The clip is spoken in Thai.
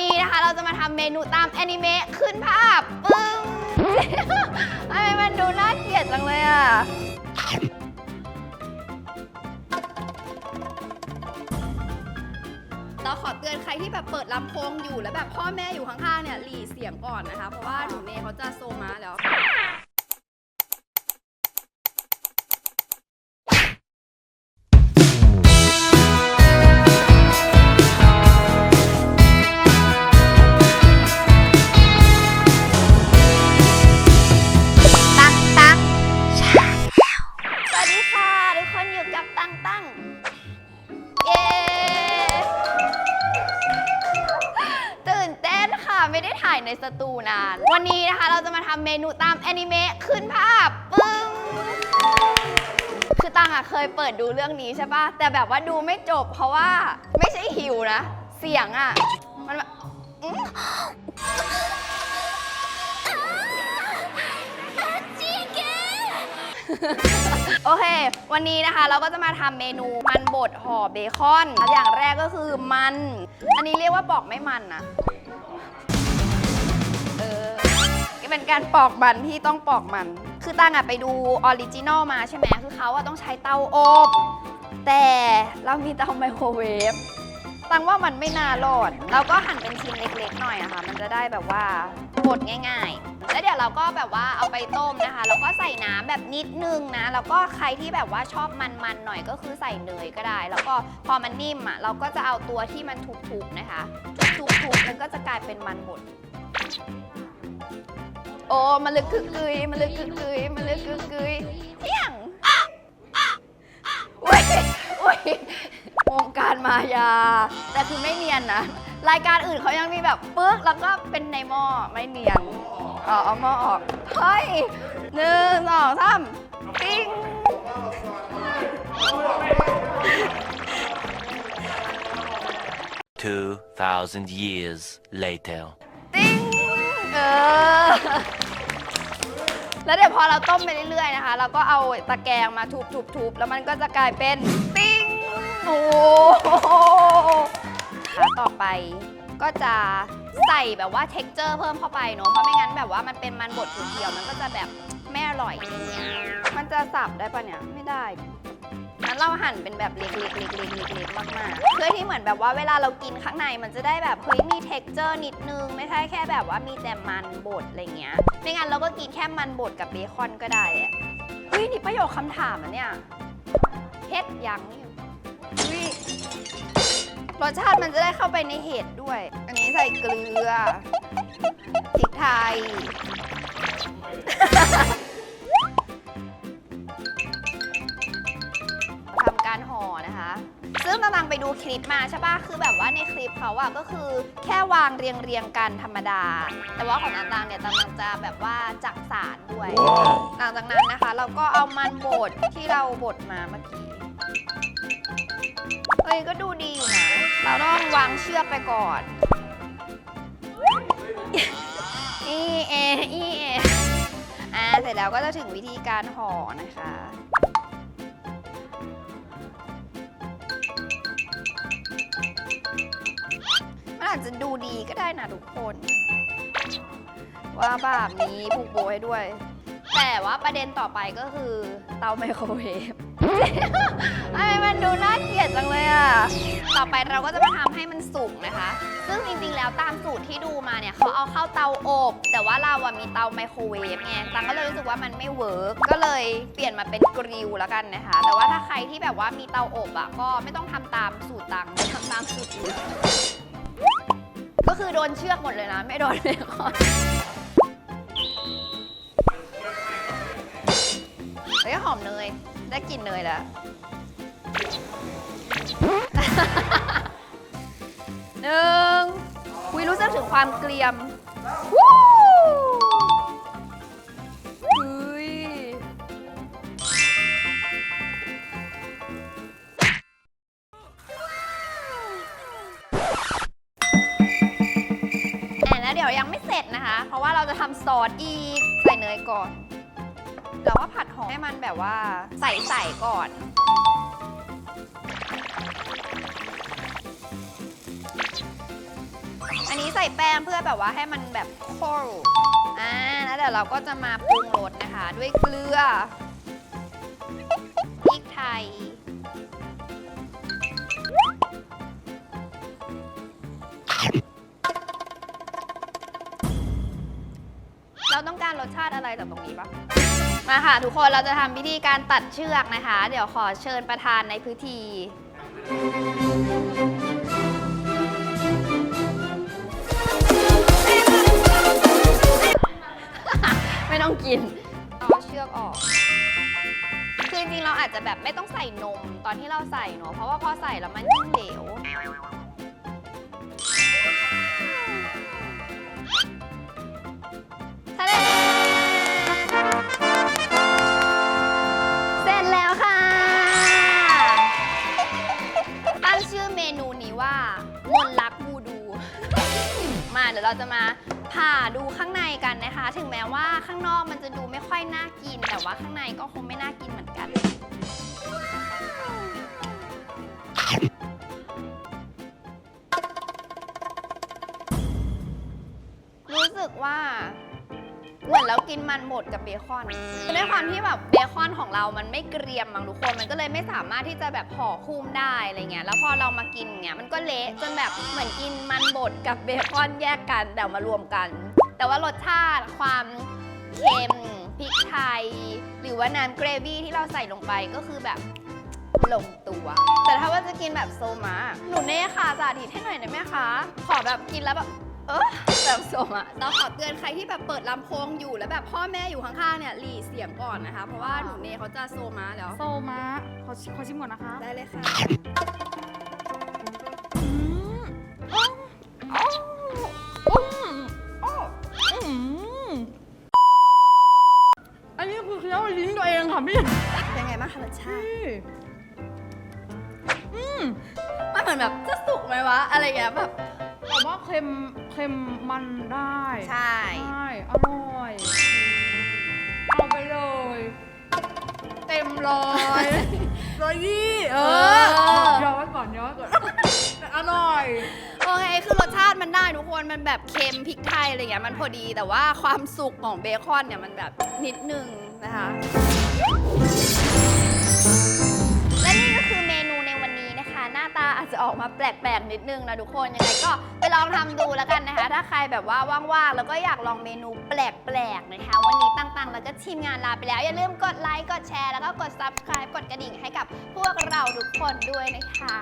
นี้นะคะเราจะมาทำเมนูตามแอนิเมะขึ้นภาพปึ้งทำไมมันดูน่าเกลียดจังเลยอะเราขอเตือนใครที่แบบเปิดลำโพงอยู่แล้วแบบพ่อแม่อยู่ข้างๆเนี่ยหลีเสียงก่อนนะคะ เพราะว่าหนูเมย์เขาจะโซมาแล้ว ไม่ได้ถ่ายในสตูนาน วันนี้นะคะเราจะมาทำเมนูตามแอนิเมะขึ้นภาพปึ้ง คือตังอะเคยเปิดดูเรื่องนี้ใช่ปะแต่แบบว่าดูไม่จบเพราะว่าไม่ใช่หิวนะ เสียงอะมันแบบอื้อโอเค วันนี้นะคะเราก็จะมาทำเมนูมันบดห่อเบคอน อย่างแรกก็คือมัน อันนี้เรียกว่าปอกไม่มันนะ การปอกมันที่ต้องปอกมัน คือตั้งอะไปดูออริจินอลมาใช่ไหมคือเขาอะต้องใช้เตาอบ แต่เรามีเตาไมโครเวฟตังว่ามันไม่น่ารอดเราก็หั่นเป็นชิ้นเล็กๆหน่อยนะคะ มันจะได้แบบว่าบดง่ายๆ แล้วเดี๋ยวเราก็แบบว่าเอาไปต้มนะคะ แล้วก็ใส่น้ำแบบนิดนึงนะ แล้วก็ใครที่แบบว่าชอบมันๆหน่อยก็คือใส่เนยก็ได้ แล้วก็พอมันนิ่มอะเราก็จะเอาตัวที่มันทุบๆนะคะ ทุบๆมันก็จะกลายเป็นมันบด โอ้มันลึกกึกกึยมันลึกกึกกึยมันลึกกึกกึยเที่ยงอุ้ยอุ้ยวงการมายา แต่คือไม่เนียนนะ รายการอื่นเขายังมีแบบปึ๊กแล้วก็เป็นในหม้อไม่เนียนอ๋อเอาหม้อออกเฮ้ยหนึ่งสองสามปิ้ง2,000 years later. เออ แล้วเดี๋ยวพอเราต้มไปเรื่อยๆนะคะ เราก็เอาตะแกรงมาทุบๆๆ แล้วมันก็จะกลายเป็นติ้งโอ้โหค่ะต่อไปก็จะใส่แบบว่า t e x t อร์เพิ่มเข้าไปเนอะเพราะไม่งั้นแบบว่ามันเป็นมันบดเดียวมันก็จะแบบไม่อร่อย มันจะสับได้ปะเนี่ย ไม่ได้ งั้นเราหั่นเป็นแบบเล็กๆเล็กๆเล็กๆเล็กๆมากๆ เพื่อที่เหมือนแบบว่าเวลาเรากินข้างในมันจะได้แบบเฮ้ยมี t e x t อร์นิดนึง ไม่ใช่แค่แบบว่ามีแต่มันบดอะไรเงี้ย ไม่งั้นเราก็กินแค่มันบดกับเบคอนก็ได้แหละเฮ้ยนี่ประโยคคำถามอะเนี่ยเฮ็ดยังอุ้ยรสชาติมันจะได้เข้าไปในเห็ดด้วย อันนี้ใส่เกลือพริกไทย ดูคลิปมาใช่ปะคือแบบว่าในคลิปเขาอะก็คือแค่วางเรียงเรียงๆกันธรรมดา แต่ว่าของอันตังเนี่ยตังจะแบบว่าจักสารด้วย หลังจากนั้นนะคะ เราก็เอามันบดที่เราบดมาเมื่อกี้ เอ้ยก็ดูดีอยู่นะ เราต้องวางเชือกไปก่อน อีเออีเออ่าเสร็จแล้วก็จะถึงวิธีการห่อนะคะ อาจจะดูดีก็ได้นะทุกคน ว่าแบบมีผูกโบให้ด้วย แต่ว่าประเด็นต่อไปก็คือเตาไมโครเวฟทำไมมันดูน่าเกลียดจังเลยอะ ต่อไปเราก็จะมาทำให้มันสุกนะคะ ซึ่งจริงๆ แล้วตามสูตรที่ดูมาเนี่ยเขาเอาเข้าเตาอบ แต่ว่าเราอะมีเตาไมโครเวฟไงตังก็เลยรู้สึกว่ามันไม่เวิร์ก ก็เลยเปลี่ยนมาเป็นกริลแล้วกันนะคะ แต่ว่าถ้าใครที่แบบว่ามีเตาอบอะก็ไม่ต้องทำตามสูตรตังทำตามสูตรอื่น ก็คือโดนเชือกหมดเลยนะ ไม่โดนเลยคอนเฮ้ยหอมเนย ได้กลิ่นเนยแล้ว หนึ่งคุยรู้สึกถึงความเกรียมวู้ ร็จนะคะ เพราะว่าเราจะทำซอสอีก ใส่เนยก่อน เราก็ผัดหอมให้มันแบบว่าใส่ๆก่อนอันนี้ใส่แป้งเพื่อแบบว่าให้มันแบบโคลอ่า แล้วเดี๋ยวเราก็จะมาปรุงรสนะคะ ด้วยเกลือพริกไทย สชาติอะไรจากตรงนี้ปะมาค่ะ ทุกคนเราจะทำพิธีการตัดเชือกนะคะ เดี๋ยวขอเชิญประธานในพื้นที่ไม่ต้องกิน เอาเชือกออก คือจริงๆเราอาจจะแบบไม่ต้องใส่นมตอนที่เราใส่เนอะเพราะว่าพอใส่แล้วมันยิ่งเหลว นรักบูดู มาเดี๋ยวเราจะมาผ่าดูข้างในกันนะคะ ถึงแม้ว่าข้างนอกมันจะดูไม่ค่อยน่ากิน แต่ว่าข้างในก็คงไม่น่ากินเหมือนกัน เหมือนเรากินมันหมดกับเบคอนด้วยความที่แบบเบคอนของเรามันไม่เกรียมบางทุกคน มันก็เลยไม่สามารถที่จะแบบห่อคุ้มได้อะไรเงี้ย แล้วพอเรามากินเงี้ยมันก็เละจนแบบเหมือนกินมันบดกับเบคอนแยกกันแต่มารวมกัน แต่ว่ารสชาติความเค็มพริกไทย หรือว่าน้ำเกรวี่ที่เราใส่ลงไปก็คือแบบลงตัว แต่ถ้าว่าจะกินแบบโซมาหนูเน่ค่ะสาธิตให้หน่อยได้ไหมคะ ขอแบบกินแล้วแบบ เออแบบโซมอะเราขอเตือนใครที่แบบเปิดลำโพงอยู่แล้วแบบพ่อแม่อยู่ข้างๆเนี่ยหลีเสียงก่อนนะคะ เพราะว่าหนูเนเขาจะโซมาแล้ว โซมะขอชิขอชิมก่อนนะคะได้เลยค่ะ อืมอ้าวอ้าวอืมอ้าวอืมอันนี้คือเคี้ยวลิ้นตัวเองค่ะพี่เป็นไงบ้างคะรสชาติพี่อืม มันเหมือนแบบจะสุกไหมวะ อะไรเงี้ยแบบ แต่ว่าเค็มเค็มมันได้ใช่ ใช่อร่อย เอาไปเลย เต็มร้อยร้อยยี่เออ ย้อนไว้ก่อนย้อนไว้ก่อนแต่อร่อย โอเค คือรสชาติมันได้ทุกคน มันแบบเค็มพริกไทยอะไรเงี้ย มันพอดี แต่ว่าความสุกของเบคอนเนี่ยมันแบบนิดนึงนะคะและ จจะออกมาแปลกๆ นิดนึงนะทุกคน ยังไงก็ไปลองทำดูแล้วกันนะคะ ถ้าใครแบบว่าว่างๆ แล้วก็อยากลองเมนูแปลกๆ นะคะ วันนี้ตั้งๆ แล้วก็ทีมงานลาไปแล้ว อย่าลืมกดไลค์ กดแชร์ แล้วก็กด subscribe กดกระดิ่งให้กับพวกเราทุกคนด้วยนะคะ